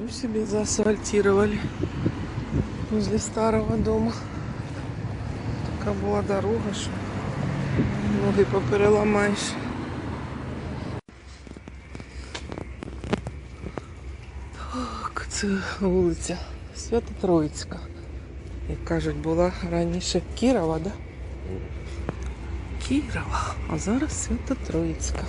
Ничего себе заасфальтировали возле старого дома. Така була дорога, що ноги попереламаєш. Так, це вулиця Свято Троїцька. Як кажуть, була раніше Кірова, да? Кірова, а зараз Свято Троїцька.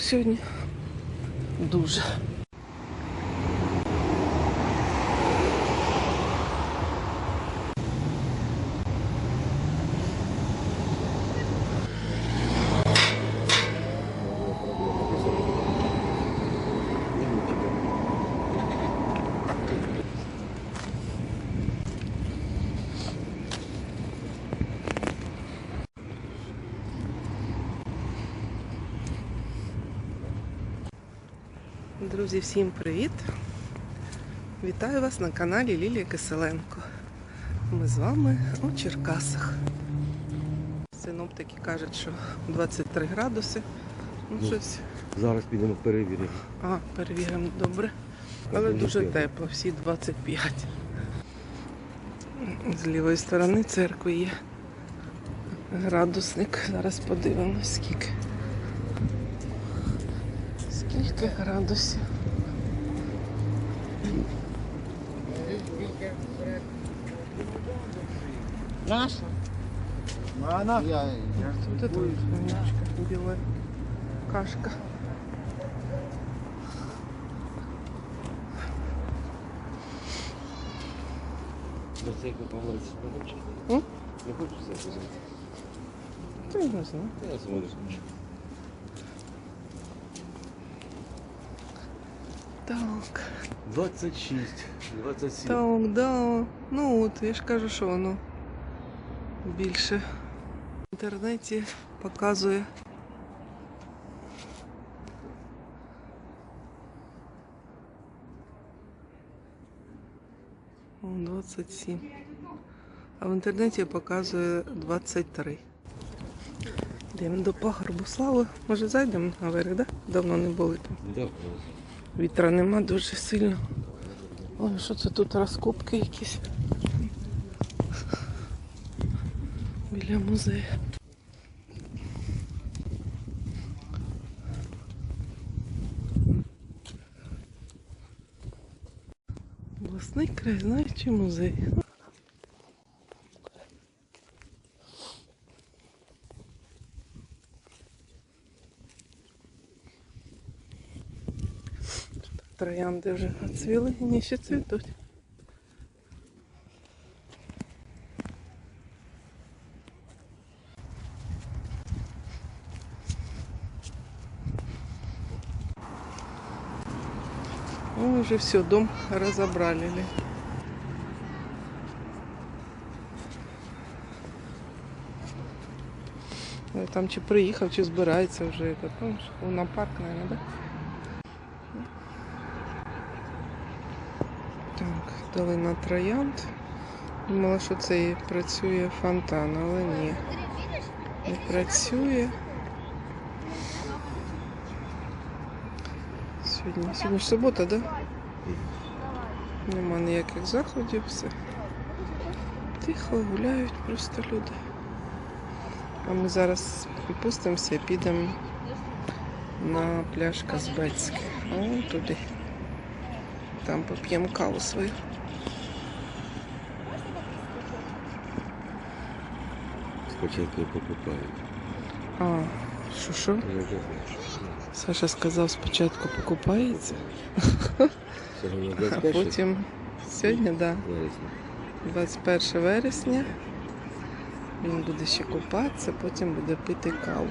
Сьогодні. Дуже. Друзі, всім привіт! Вітаю вас на каналі Лілія Киселенко. Ми з вами у Черкасах. Синоптики кажуть, що 23 градуси. Ну, Ну. щось. Зараз підемо перевіримо. А, перевіримо добре. Але Дуже тепло, всі 25. З лівої сторони церкви є градусник. Зараз подивимось, скільки. Скільки градусів. Наша? Она? Я, я. Вот это вот немножечко белая кашка. До церкви помолитися не хочеш? Не хочеш це взяти? Та я не знаю. Я зможу. Так, 26, 27. так, да. Ну от, я ж кажу, що воно більше в інтернеті показує. О, 27. А в інтернеті показує 23. Йдемо до пагорбу слави. Може зайдемо наверх, да? Давно не були там. Да, Вітра нема дуже сильно. Ой, що це тут розкопки якісь? Біля музею. Обласний краєзнавчий музей. Троянди вже оцвіли, ні, ще цвітуть. Ну, уже все, дом разобрали. ли. Ой, Там чи приїхав, чи збирається вже этот, ну, на парк, наверное, да? Долина троянд. Думала, що це і працює фонтан, але ні. Не працює. Сьогодні, сьогодні ж субота, так? Да? Нема ніяких заходів, все. Тихо гуляють просто люди. А ми зараз відпустимося і підемо на пляж Казбецький. О, туди. Там поп'ємо каву свою. Спочатку покупають. А, що що? Саша сказав, спочатку покупається, а потім сьогодні, да, 21 вересня. Він буде ще купатися, потім буде пити каву.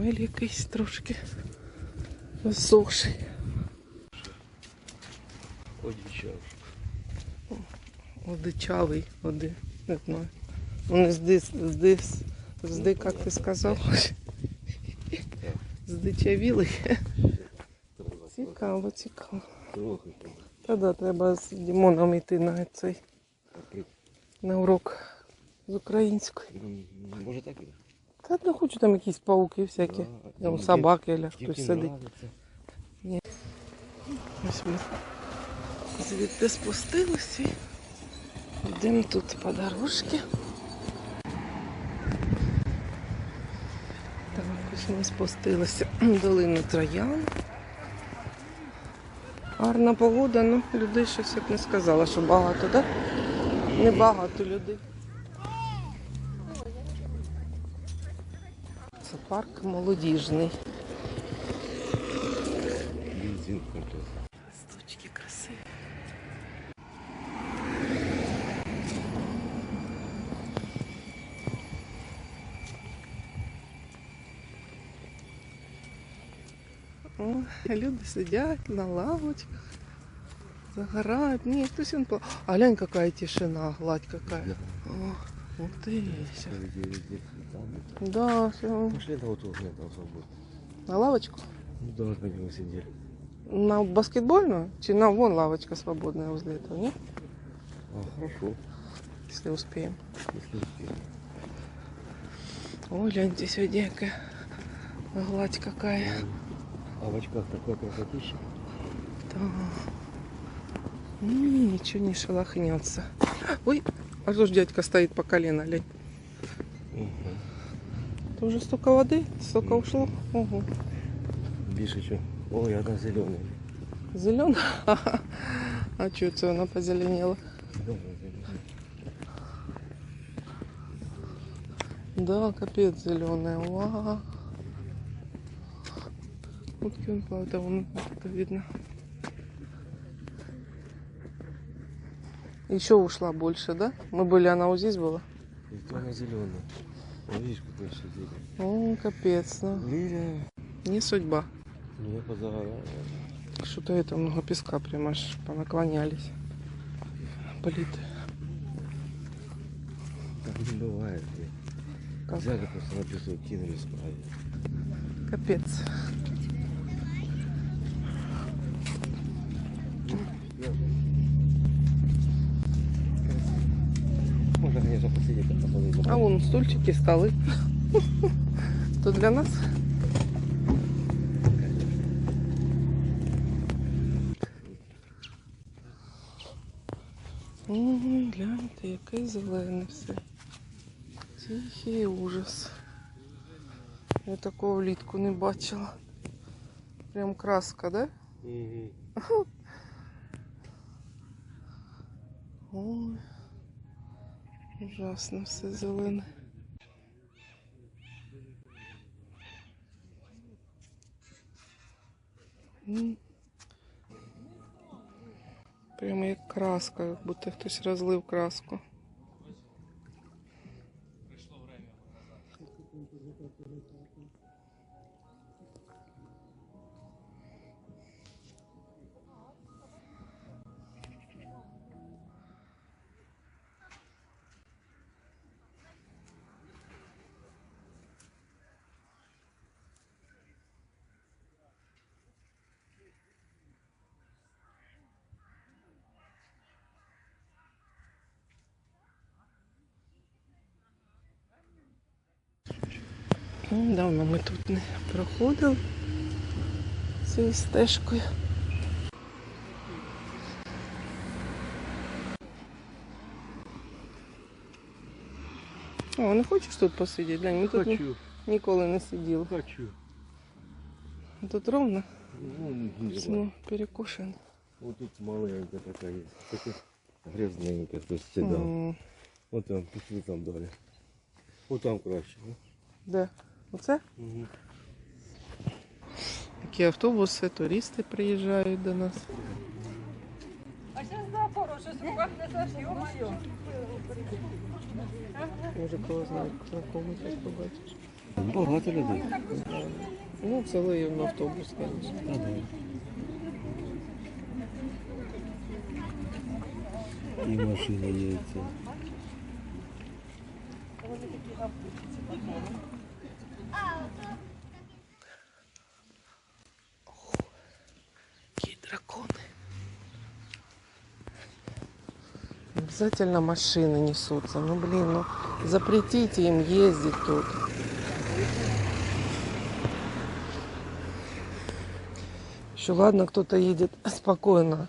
Хмель якийсь трошки засохший. Одичав. Одичавий, оди, не знаю. Вони здис, здис, зди, як ти сказав? Здичавіли. Цікаво, цікаво. Трохи. Та да, треба з Дімоном йти на цей на урок з української. Може так іде? Та не хочу там якісь пауки всякі. Да, Там собаки, або хтось сидить. нравиться. Ось ми звідти спустилися. Йдемо тут по дорожці. Так, ось ми спустилися в долину Троян. Гарна погода, ну людей щось як не сказала, що багато, так? Да? Не багато людей. Це парк молодіжний. Бензин контор. Листочки красиві. О, люди сидять на лавочках, загорають. Ні, хтось він по... А глянь, какая тишина, гладь какая. Да. О, ух ты. Да, всё. Пошли на вот нет, там свободно. На лавочку? Ну да, как мы сидели. На баскетбольную? Чи на вон лавочка свободная возле этого, нет? А, хорошо, Если успеем. если успеем. Ой, гляньте, сегодня какая гладь какая. А в очках такое красотища. Да. М, Ничего не шелохнется. Ой, а что ж дядька стоит по колено, глянь. Это уже столько воды, столько ушло. Ого. Більше що. Ой, одна зеленая. Зелено. А что это она позеленела? Да, капец зеленая. Вот он правда, вон вот это видно. Еще ушла больше, да? Мы были, она вот здесь была. И то она зеленая. Видишь, какой еще зелень. О, капец, ну. Лилия. Не судьба. Ну, я позагораю. Что-то это много песка прямо аж понаклонялись. Политы. Так не бывает. Как? Взяли просто на песок, кинули справили. Капец. Стульчики, столы. То для нас. Ой, гляньте, яке зелене все. Тихий ужас. Я такого влітку не бачила. Прям краска, да? Ой, ужасно все зелене. Прямо як краска, як будто хтось розлив краску. Ну, Давно ми тут не проходили цією стежкою. О, не хочеш тут посидіти? Глянь, ми тут ні- Хочу, ніколи не сиділи. хочу. Тут ровно, Ну, не знаю. все перекошено. Вот тут маленькая такая есть. Такая грязненькая, то есть всегда. М, Вот там, пішли там далі. Вот там краще. ну. Де? Оце? Угу. Такі автобуси, туристи приїжджають до нас. А сейчас наоборот, щось в руках не зашли, ё-моё. Може, кого знає, на кого зараз побачиш. Там багато людей. Ну, целый на автобус, конечно. Та да. І машина є ця. Какие Обязательно машины несутся. Ну, блин, ну запретите им ездить тут. Еще ладно, кто-то едет спокойно,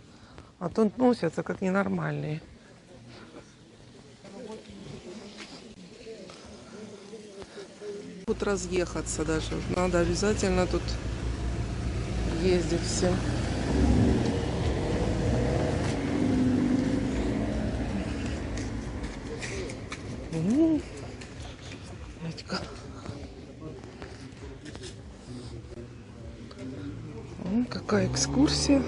а то носятся как ненормальные. Тут разъехаться даже. Надо обязательно тут ездить всем. М, Дядька. М, Какая экскурсия.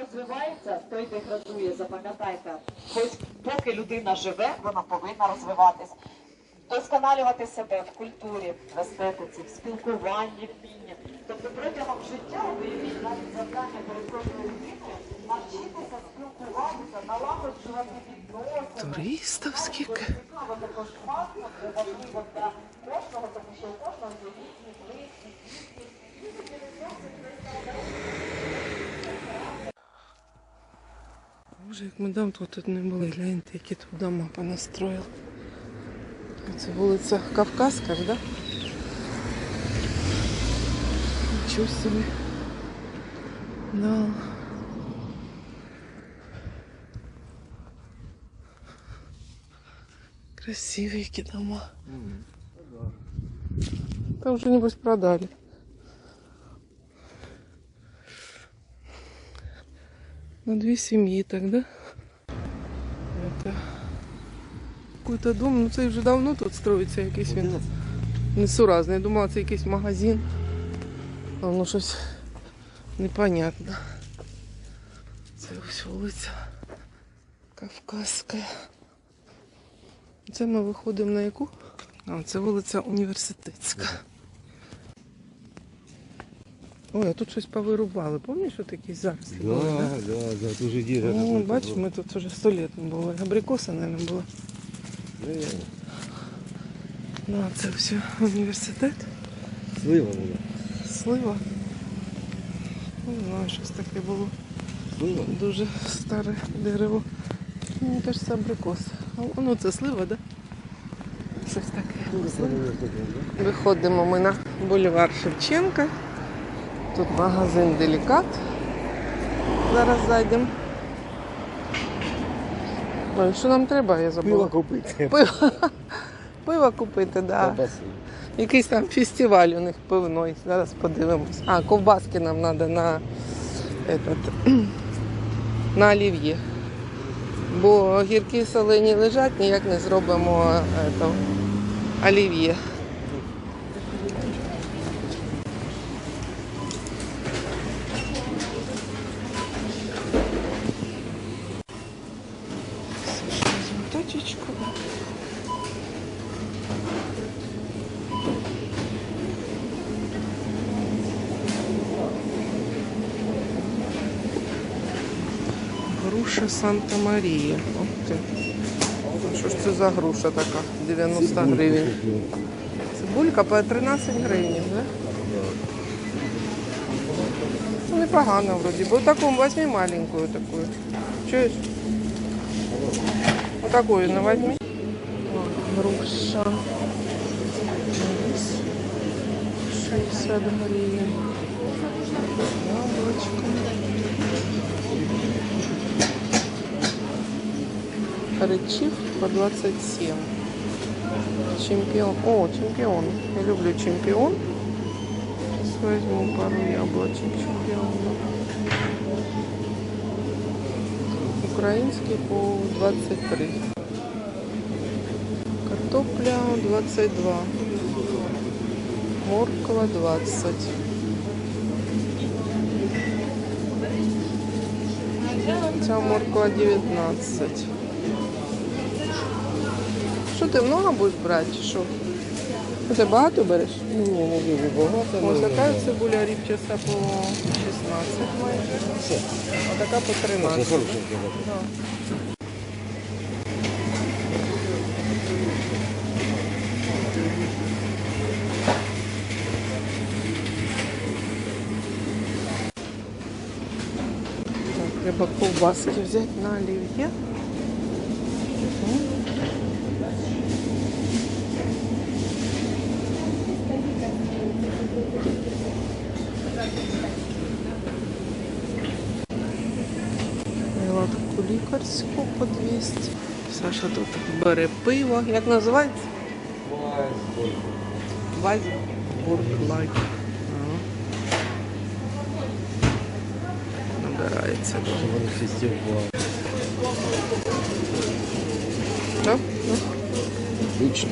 Розвивається, той деградує, запам'ятайте. Хоч поки людина живе, вона повинна розвиватись. Досконалювати себе в культурі, в естетиці, в спілкуванні, вміння. Тобто протягом життя виявіть навіть завдання перед кожною людиною навчитися спілкуватися, налагоджувати відносини. Туристов сколько. Цікаво також факт, це важливо для кожного, тому що у кожного є різні близькі. Відносини Боже, як ми давно тут не були, гляньте, які тут дома понастроїли. Це вулиця Кавказська ж, да? Нічого собі. Да. Красиві які дома. Та вже небось продали. На две семьи тогда. Какой-то дом, ну це вже давно тут строїться якийсь він. Несуразний. Я думала, це якийсь магазин. А воно щось непонятно. Це ось вулиця Кавказська. Це ми виходимо на яку? А, це вулиця Університетська. Ой, а тут щось повирубали. Пам'ятаєш, що такі зараз? Да, да, да, дуже діра. Ну, бачиш, ми тут вже сто літ не були. Абрикоси, мабуть, були. Ну, а це все університет. Слива була. Слива. Ну, Не знаю, щось таке було. Слива? Дуже старе дерево. Ну, Мені кажеться, абрикос. Воно це слива, да? Щось таке. Виходимо ми на бульвар Шевченка. Тут магазин Делікат. Зараз зайдемо. Ой, що нам треба, я Пиво забула. купити. Пиво, Пиво купити, да. Колбаси. Якийсь там фестиваль у них пивной. Зараз подивимось. А, ковбаски нам треба на, этот, на олів'є. Бо гіркі солені лежать, ніяк не зробимо этого, олів'є. Груша Санта-Марія. Ух ти. А Що ж це за груша така? 90 гривень. Цибулька по 13 гривень, да? Ну, непогано вроді. Бо таку возьми маленькую такую. Чуєш? Вот такую на возьми. Груша. 60 гривень. Яблочко. Рычив по 27. Чемпион. О, чемпион. Я люблю чемпион. Сейчас возьму пару яблочек чемпиона. Украинский по 23. Картопля 22. Морква 20. Ця морква 19. Ти много будеш брати? чи Що? Ну, Ти багато береш? Ну, не дуже багато. Ось така цибуля ріпчаста по 16 майже. А така по Це 13. Да. Так, треба ковбаски взяти на олів'є. Ладку по 200. Саша тут бере пиво. Як називається? Вайсбург Лайк. Набирається. Да. Отлично.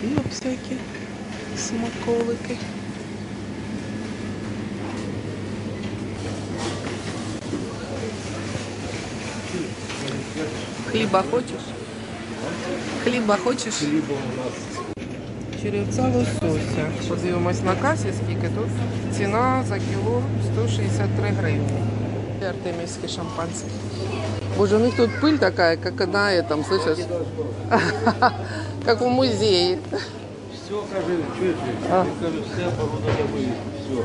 Пиво всякі смаколики. Хліба хочеш? Хліба хочеш? Хліба у нас Черевця лосося. Подивимось на касі, скільки тут. Ціна за кіло 163 гривні. Артемівське шампанське. Боже, у них тут пыль такая, как на этом, слышишь? Как в музее. Все, кажи, чуєш, А. ти кажи, все оборудование вывезли, все.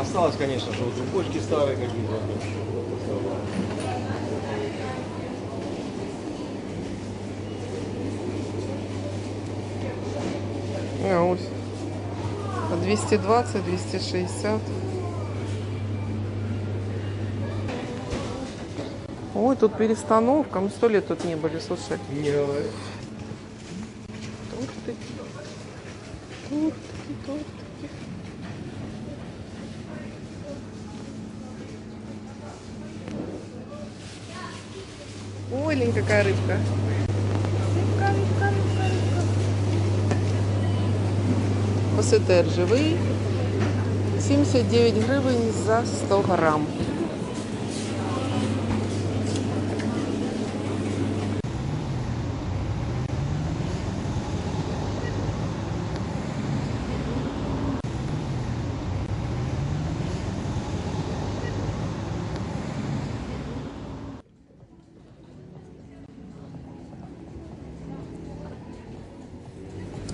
Осталось, конечно, что вот цепочки старые какие-то. А, ось. По 220, 260. Ой, тут перестановка. Мы сто лет тут не были, слушай. Не говори. Тортики. Тортики, тортики. Ой, лень, какая. Рыбка, рыбка, рыбка, рыбка. Посетер живий. 79 гривень за 100 грам.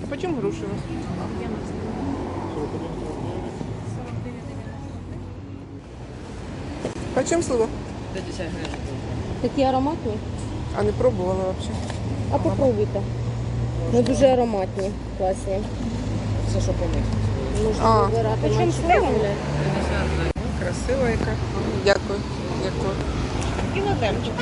А почем груши у вас? Почем слово? Такі ароматні. А не пробувала вообще. А попробуйте. Ну дуже ароматні, класні. Це що помить? Можна А. вибирати Причому менше слово? Красива яка. Дякую. Дякую. Іноземчик.